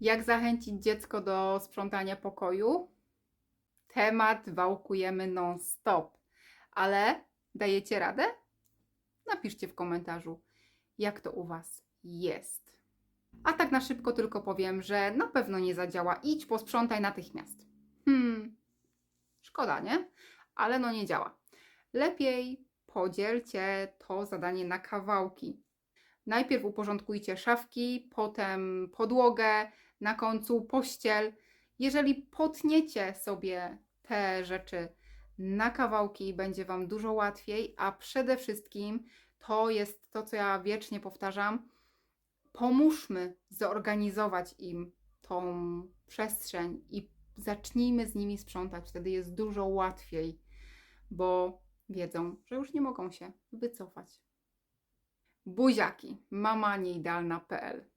Jak zachęcić dziecko do sprzątania pokoju? Temat wałkujemy non-stop, ale dajecie radę? Napiszcie w komentarzu, jak to u Was jest. A tak na szybko tylko powiem, że na pewno nie zadziała. Idź, posprzątaj natychmiast. Hmm, szkoda, nie? Ale no nie działa. Lepiej podzielcie to zadanie na kawałki. Najpierw uporządkujcie szafki, potem podłogę, na końcu pościel. Jeżeli potniecie sobie te rzeczy na kawałki, będzie Wam dużo łatwiej, a przede wszystkim to jest to, co ja wiecznie powtarzam. Pomóżmy zorganizować im tą przestrzeń i zacznijmy z nimi sprzątać. Wtedy jest dużo łatwiej, bo wiedzą, że już nie mogą się wycofać. Buziaki, mama nieidealna.pl